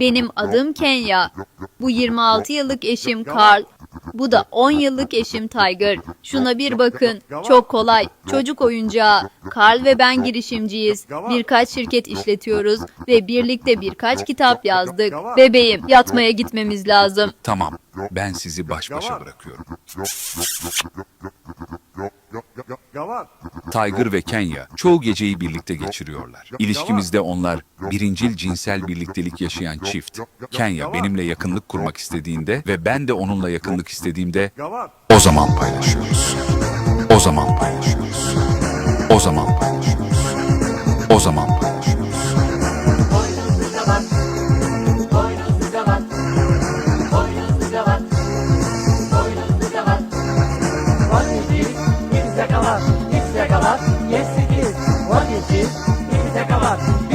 Benim adım Kenya. Bu 26 yıllık eşim Carl. Bu da 10 yıllık eşim Tiger. Şuna bir bakın. Çok kolay. Çocuk oyuncağı. Carl ve ben girişimciyiz. Birkaç şirket işletiyoruz ve birlikte birkaç kitap yazdık. Bebeğim, yatmaya gitmemiz lazım. Tamam, ben sizi baş başa bırakıyorum. Tiger ve Kenya çoğu geceyi birlikte geçiriyorlar. İlişkimizde onlar birincil cinsel birliktelik yaşayan çift. Kenya benimle yakınlık kurmak istediğinde ve ben de onunla yakınlık istediğimde o zaman paylaşıyoruz. O zaman paylaşıyoruz. O zaman paylaşıyoruz. O zaman paylaşıyoruz. tek alar Yes it is, what it is, bir tek